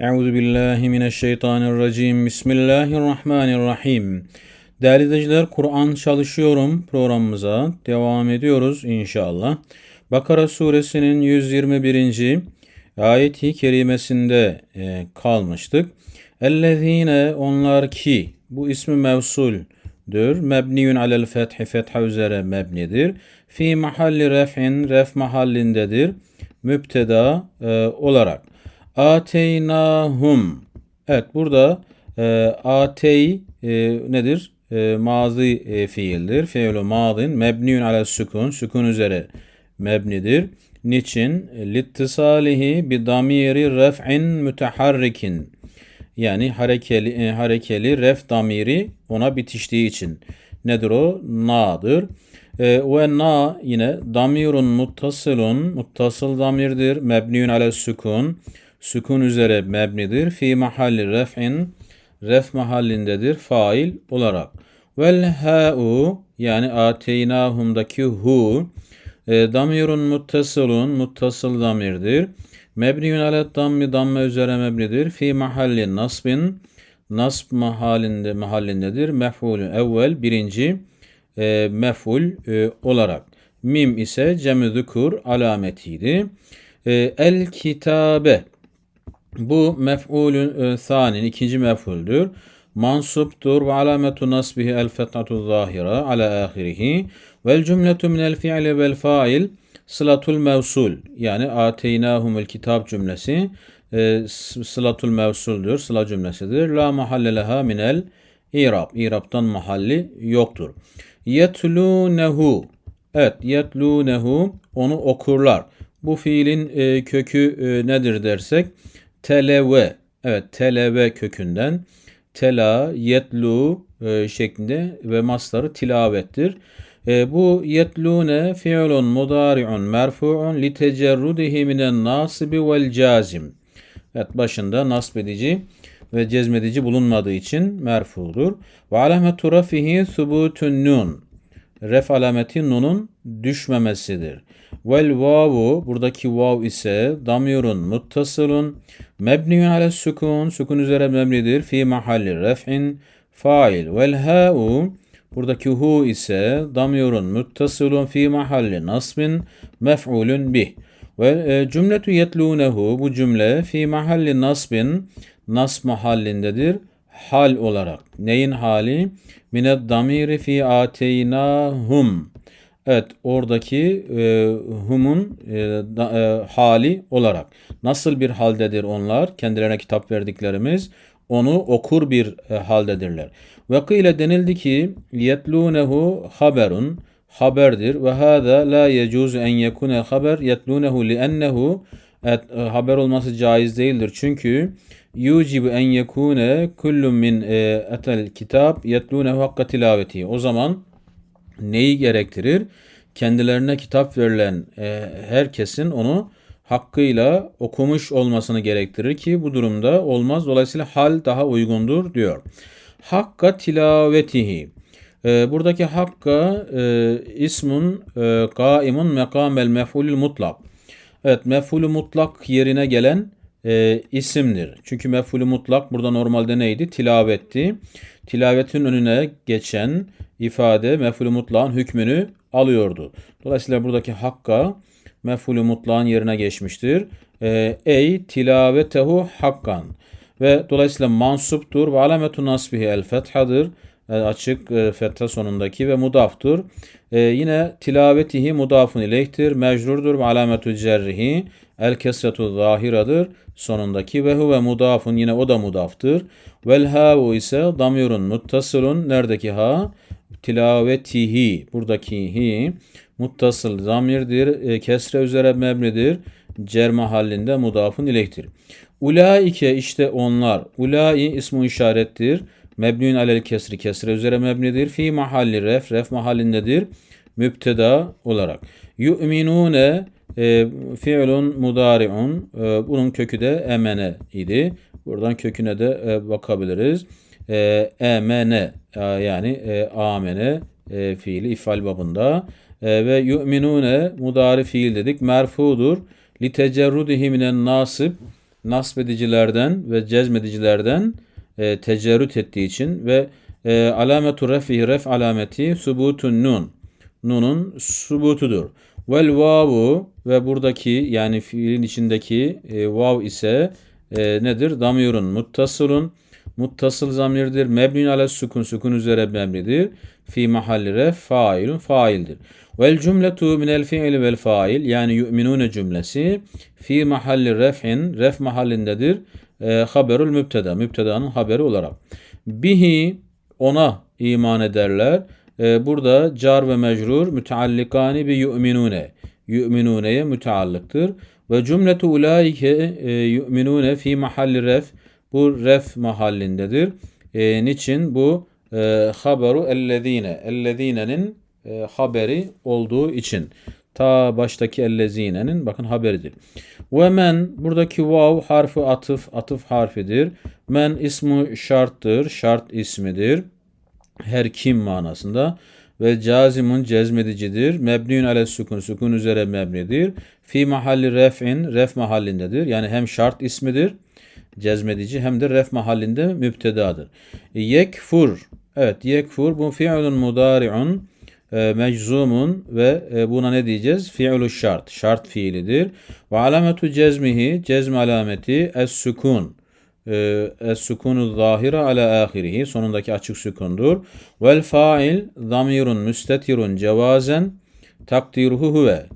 Euzu billahi mineşşeytanirracim. Bismillahirrahmanirrahim. Değerli izleyiciler, Kur'an çalışıyorum programımıza devam ediyoruz inşallah. Bakara suresinin 121. ayeti kerimesinde e, kalmıştık. Ellezine onlar ki bu ismi mevsuldür. Mebniyun alel fethi fetha üzere mebnidir. Fi mahalli ref'in ref mahallindedir. Müpteda e, olarak. Ateynahum. Evet burada e, atey e, nedir? E, mazi e, fiildir. Fiilü madin mebniyun ala sükun. Sükun üzere mebnidir. Niçin? Littisalihi bi damiri ref'in müteharrikin. Yani harekeli, e, harekeli ref damiri ona bitiştiği için. Nedir o? Na'dır. E, ve na yine damirun muttasılun. Muttasıl damirdir. Mebniyun ala sükun sükun üzere mebnidir. Fi mahalli ref'in ref mahallindedir fail olarak. Vel ha'u yani ateynahumdaki hu e, damirun muttasılun muttasıl damirdir. Mebniyun alet dammi damme üzere mebnidir. Fi mahalli nasbin nasb mahallinde mahallindedir. Mef'ulü evvel birinci e, mef'ul e, olarak. Mim ise zukur alametiydi. E, el kitabe bu mef'ulün e, sanin ikinci mef'uldür. Mansuptur ve alametu nasbihi el fethatu zahira ala ahirihi vel cümletu minel fi'li vel fail sılatul mevsul yani ateynahumul kitap cümlesi e, sılatul mevsuldür, sıla cümlesidir. La mahalle leha minel İrab. İrab'tan mahalli yoktur. Yetlunehu. Evet, yetlunehu onu okurlar. Bu fiilin e, kökü e, nedir dersek televe. Evet televe kökünden tela, yetlu e, şeklinde ve masları tilavettir. E, bu yetlune fiilun mudari'un merfu'un li tecerrudihi minen nasibi vel cazim. Evet başında nasb edici ve cezmedici bulunmadığı için merfudur. Ve alametu rafihi thubutun nun. Ref alameti nunun düşmemesidir. Vel vavu buradaki vav ise damirun muttasılun mebniyun ale sukun sukun üzere mebnidir. Fi mahalli ref'in fail. Vel ha'u buradaki hu ise damirun muttasılun fi mahalli nasbin mef'ulun bih. Ve cümletu yetlunehu bu cümle fi mahalli nasbin nasb mahallindedir hal olarak. Neyin hali? Mined damiri fi ateynahum. Evet oradaki e, humun e, da, e, hali olarak. Nasıl bir haldedir onlar? Kendilerine kitap verdiklerimiz onu okur bir e, haldedirler. Ve kıyle denildi ki yetlunehu haberun haberdir ve hâzâ la yecuzu en yekune haber yetlunehu li'ennehu evet, e, haber olması caiz değildir. Çünkü yucibu en yekune kullun min e, etel kitap yetlunehu hakka tilaveti. O zaman neyi gerektirir? Kendilerine kitap verilen e, herkesin onu hakkıyla okumuş olmasını gerektirir ki bu durumda olmaz. Dolayısıyla hal daha uygundur diyor. Hakka tilavetihi. Buradaki hakka e, ismun e, kaimun mekamel mef'ulül mutlak. Evet mef'ulü mutlak yerine gelen e, isimdir. Çünkü mef'ulü mutlak burada normalde neydi? Tilavetti. Tilavetin önüne geçen ifade mef'ulü mutlağın hükmünü alıyordu. Dolayısıyla buradaki hakka mef'ulü mutlağın yerine geçmiştir. E, ey tilavetehu hakkan ve dolayısıyla mansuptur ve alametu nasbihi el fethadır. E, açık e, fetha sonundaki ve mudaftur. E, yine tilavetihi mudafun ileyhtir. Mecrurdur ve alametu cerrihi el kesretu zahiradır sonundaki ve huve mudafun yine o da mudaftır. Vel havu ise damirun muttasılun neredeki ha? Tilavetihi buradaki hi muttasıl zamirdir. E, kesre üzere mebnidir. Cer mahallinde mudafun ileyhtir. Ulaike işte onlar. Ulai ismu işarettir. Mebnün alel kesri kesre üzere mebnidir. Fi mahalli ref ref mahallindedir. Müpteda olarak. Yu'minune e, fiilun mudari'un e, bunun kökü de emene idi. Buradan köküne de e, bakabiliriz. E, emene e, yani e, amene e, fiili ifal babında e, ve yu'minune mudari fiil dedik. Merfudur. Li tecerrudihi minen nasib nasbedicilerden ve cezmedicilerden e, tecerrüt ettiği için ve e, alametu refi ref alameti subutun nun. Nunun subutudur. Vel vavu ve buradaki yani fiilin içindeki e, vav ise e, nedir? Damirun muttasılun. Muttasıl zamirdir. Mebnun ala sukun sukun üzere mebnidir. Fi mahalli ref failun faildir. Vel cümletu minel fiil vel fail yani yu'minune cümlesi fi mahalli ref'in ref mahallindedir. E, haberul mübteda mübtedanın haberi olarak. Bihi ona iman ederler. E, burada car ve mecrur müteallikani bi yu'minune. Yu'minuneye müteallıktır. Ve cümletu ulaike e, yu'minune fi mahalli ref. Bu ref mahallindedir. E, niçin? Bu e, haberu ellezine. Ellezine'nin e, haberi olduğu için. Ta baştaki ellezine'nin bakın haberidir. Ve men buradaki vav harfi atıf, atıf harfidir. Men ismu şarttır, şart ismidir. Her kim manasında. Ve cazimun cezmedicidir. Mebniun ale sukun, sukun üzere mebnidir. Fi mahalli ref'in, ref mahallindedir. Yani hem şart ismidir, cezmedici hem de ref mahallinde müptedadır. Yekfur, evet yekfur bu fiilun mudari'un e, meczumun ve e, buna ne diyeceğiz? Fi'lu şart. Şart fiilidir. Ve alametu cezmihi cezm alameti es sukun. E, es sukunu zahira ala ahirihi sonundaki açık sükundur. Vel fail zamirun müstetirun cevazen takdiruhu huve.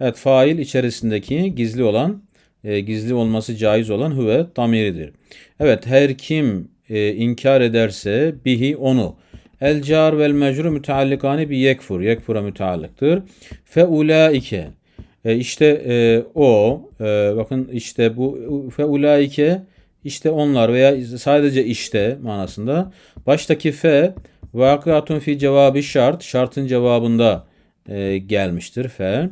Evet fail içerisindeki gizli olan gizli olması caiz olan huve damiridir. Evet her kim inkar ederse bihi onu El car vel mecru müteallikani bi yekfur. Yekfura müteallıktır. Fe ulaike. E işte e, o e, bakın işte bu fe ulaike işte onlar veya sadece işte manasında. Baştaki fe vakıatun fi cevabı şart. Şartın cevabında e, gelmiştir fe.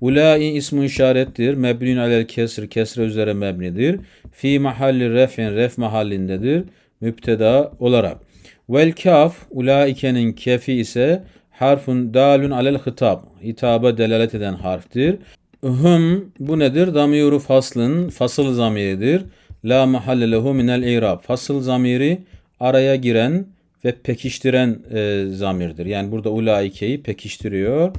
Ulai ismu işarettir. Mebnun alel kesr. Kesre üzere mebnidir. Fi mahalli ref'in. Ref mahallindedir. Müpteda olarak. Vel kaf ulaikenin kefi ise harfun dalun alel hitap. Hitaba delalet eden harftir. Hum bu nedir? Damiru faslın fasıl zamiridir. La mahalle lehu minel irab. Fasıl zamiri araya giren ve pekiştiren e, zamirdir. Yani burada ulaikeyi pekiştiriyor.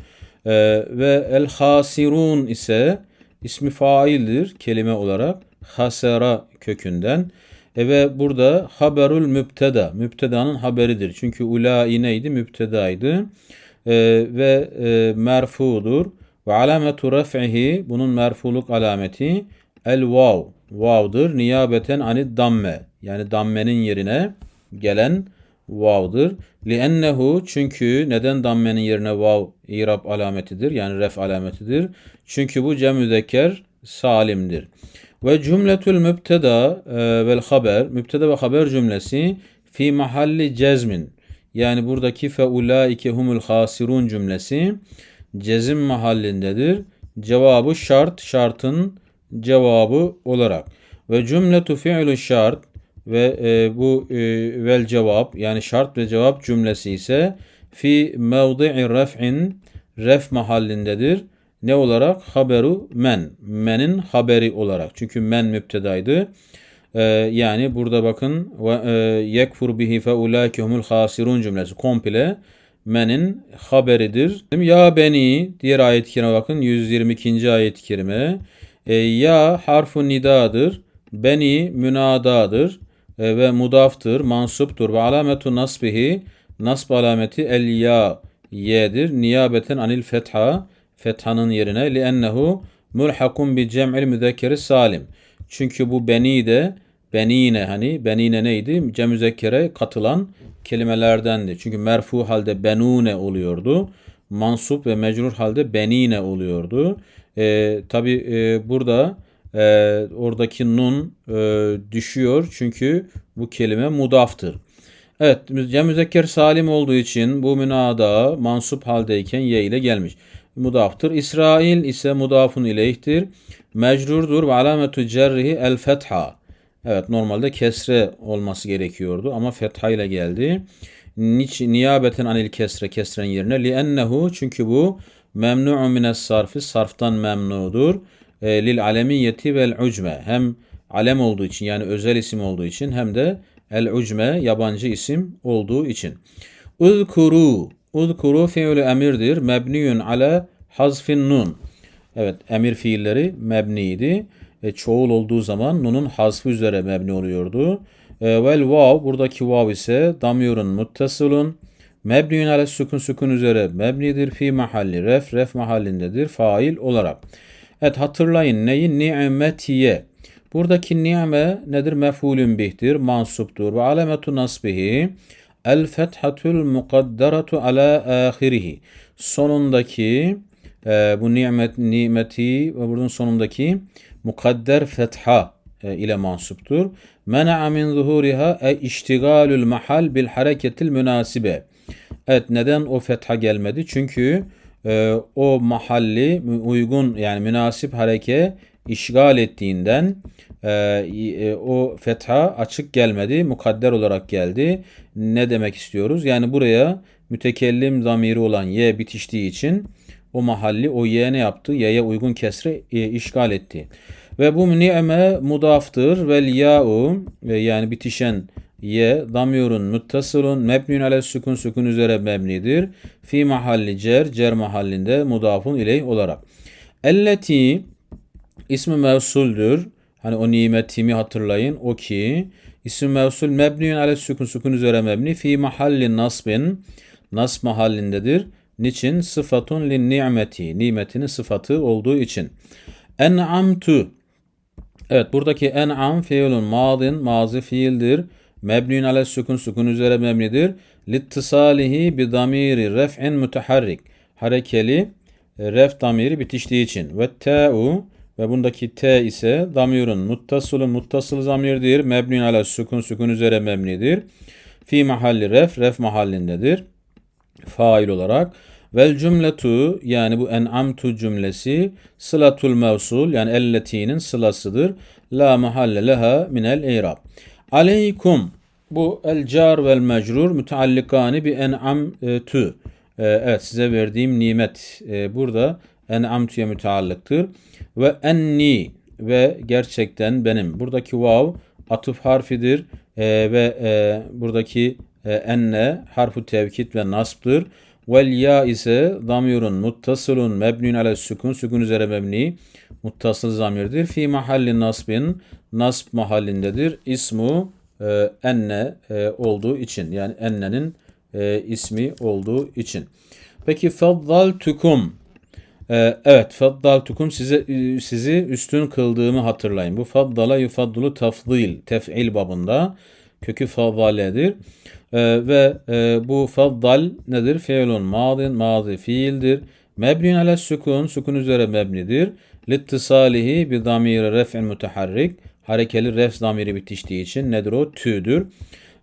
E, ve el hasirun ise ismi faildir kelime olarak. Hasera kökünden. E ve burada haberul müpteda. Müptedanın haberidir. Çünkü ulai neydi? Müptedaydı. E, ve e, merfudur. Ve alametu ref'ihi bunun merfuluk alameti el vav. Vav'dır. Niyabeten anid damme. Yani dammenin yerine gelen vav'dır. Liennehu çünkü neden dammenin yerine vav irab alametidir? Yani ref alametidir. Çünkü bu cem salimdir. Ve cümletül mübteda e, vel haber, mübteda ve haber cümlesi fi mahalli cezmin. Yani buradaki fe ulaike humul hasirun cümlesi cezim mahallindedir. Cevabı şart, şartın cevabı olarak. Ve cümletu fi'lu şart ve e, bu e, vel cevap yani şart ve cevap cümlesi ise fi mevdi'i ref'in ref mahallindedir ne olarak? Haberu men. Men'in haberi olarak. Çünkü men müptedaydı. Ee, yani burada bakın e, yekfur bihi fe ulaike humul hasirun cümlesi komple men'in haberidir. Ya beni diğer ayet-i kerime bakın 122. ayet-i kerime. E, ya harfu nidadır. Beni münadadır e, ve mudaftır, mansuptur ve alametu nasbihi nasb alameti el ya yedir. Niyabeten anil fetha fethanın yerine li'ennehu mulhakun bi cem'il müzekkeri salim. Çünkü bu beni de benine hani benine neydi? Cem müzekkere katılan kelimelerdendi. Çünkü merfu halde benune oluyordu. Mansup ve mecrur halde benine oluyordu. E, Tabi e, burada e, oradaki nun e, düşüyor çünkü bu kelime mudaftır. Evet, cem müzekker salim olduğu için bu münada mansup haldeyken ye ile gelmiş mudaftır. İsrail ise mudafun ileyhtir. Mecrurdur ve alametu cerrihi el fetha. Evet normalde kesre olması gerekiyordu ama fetha ile geldi. Niç, niyabeten anil kesre kesren yerine li ennehu çünkü bu memnu'un mines sarfi sarftan memnudur. E, lil alemiyeti vel ucme hem alem olduğu için yani özel isim olduğu için hem de el ucme yabancı isim olduğu için. Uzkuru. Uzkuru fiilü emirdir. Mebniyun ala hazfin nun. Evet emir fiilleri mebniydi. E, çoğul olduğu zaman nunun hazfı üzere mebni oluyordu. E, vel vav buradaki vav ise damyurun muttasılun. Mebniyun ala sükun sükun üzere mebnidir. Fi mahalli ref ref mahallindedir. Fail olarak. Evet hatırlayın neyi? Ni'metiye. Buradaki ni'me nedir? Mef'ulün bihtir, mansuptur. Ve alemetu nasbihi el fethatul mukadderatu ala ahirihi. Sonundaki e, bu nimet nimeti ve bunun sonundaki mukadder fetha e, ile mansuptur. Mena'a min zuhuriha e iştigalul mahal bil hareketil münasibe. Evet neden o fetha gelmedi? Çünkü e, o mahalli uygun yani münasip hareke işgal ettiğinden e, e, o fetha açık gelmedi, mukadder olarak geldi. Ne demek istiyoruz? Yani buraya mütekellim zamiri olan ye bitiştiği için o mahalli o ye ne yaptı? Y'ye uygun kesre e, işgal etti. Ve bu ni'me mudaftır. Vel ya'u e, yani bitişen ye damyurun muttasılun mebnün ale sükun sükun üzere mebnidir. Fi mahalli cer cer mahallinde mudafun ileyh olarak. Elleti ismi mevsuldür. Hani o nimetimi hatırlayın. O ki isim mevsul mebniyun ale sükun sükun üzere mebni fi mahalli nasbin nas mahallindedir. Niçin? Sıfatun lin nimeti. Nimetinin sıfatı olduğu için. En'amtu. Evet buradaki en'am fiilun madin mazi fiildir. Mebniyun ale sükun sükun üzere mebnidir. Littisalihi bi damiri ref'in müteharrik. Harekeli ref damiri bitiştiği için. Ve te'u ve bundaki T ise damirun muttasılın muttasıl zamirdir. Mebnun ala sükun sükun üzere mebnidir. Fi mahalli ref ref mahallindedir. Fail olarak. Vel cümletu yani bu en'amtu cümlesi sılatul mevsul yani elletinin sılasıdır. La mahalle leha minel eyrab. Aleykum bu el car vel mecrur müteallikani bi en'amtu. Ee, evet size verdiğim nimet e, burada en'amtuya müteallıktır. Ve enni ve gerçekten benim. Buradaki vav atıf harfidir e, ve e, buradaki e, enne harfu tevkit ve nasbdır. Vel ya ise damirun muttasılun mebnun ale sükun sükun üzere mebni muttasıl zamirdir. Fi mahalli nasbin nasb mahallindedir. İsmu e, enne e, olduğu için yani ennenin e, ismi olduğu için. Peki faddaltukum ee, evet faddaltukum size e, sizi üstün kıldığımı hatırlayın. Bu faddala yufaddulu tafdil tef'il babında kökü faddaledir. Ee, ve e, bu faddal nedir? Fiilun madin mazi fiildir. Mebnun ala sükun sükun üzere mebnidir. Littisalihi bi damiri ref'in müteharrik harekeli ref zamiri bitiştiği için nedir o? Tü'dür.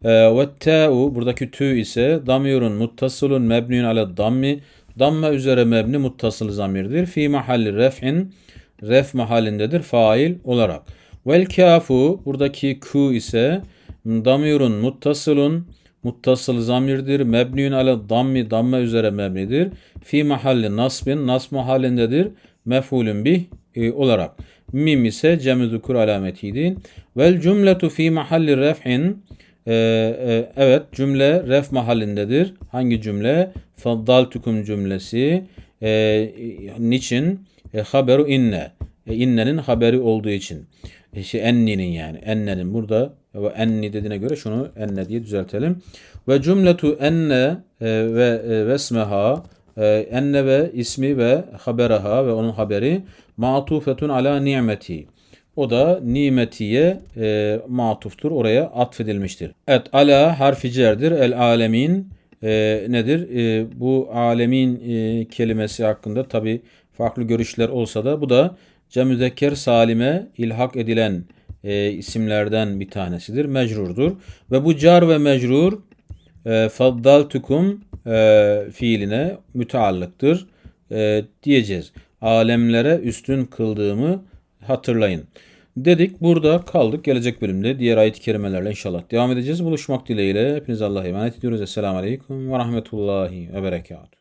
Ee, ve te'u buradaki tü ise damirun muttasılun mebnun ala dammi Damme üzere mebni muttasıl zamirdir. Fi mahalli ref'in ref mahallindedir fail olarak. Vel kafu buradaki ku ise damirun muttasılun muttasıl zamirdir. Mebniun ala dammi damme üzere mebnidir. Fi mahalli nasbin nas mahallindedir. Mef'ulün bih e, olarak. Mim ise cem-i zukur alametiydi. Vel cümletu fi mahalli ref'in ee, evet cümle ref mahallindedir. Hangi cümle? Faddaltukum cümlesi. E, niçin? E, haberu inne. E, innenin haberi olduğu için. E, şey, enninin yani. Ennenin burada ve enni dediğine göre şunu enne diye düzeltelim. Ve cümletu enne e, ve e, vesmeha e, enne ve ismi ve haberaha ve onun haberi matufetun ala nimeti. O da nimetiye e, matuftur. Oraya atfedilmiştir. Evet ala harfi cerdir. El alemin e, nedir? E, bu alemin e, kelimesi hakkında tabi farklı görüşler olsa da bu da cemüzekker salime ilhak edilen e, isimlerden bir tanesidir. Mecrurdur. Ve bu car ve mecrur e, faddaltukum e, fiiline müteallıktır e, diyeceğiz. Alemlere üstün kıldığımı hatırlayın. Dedik burada kaldık. Gelecek bölümde diğer ayet-i kerimelerle inşallah devam edeceğiz. Buluşmak dileğiyle. Hepinize Allah'a emanet ediyoruz. Esselamu Aleyküm ve Rahmetullahi ve Berekatuhu.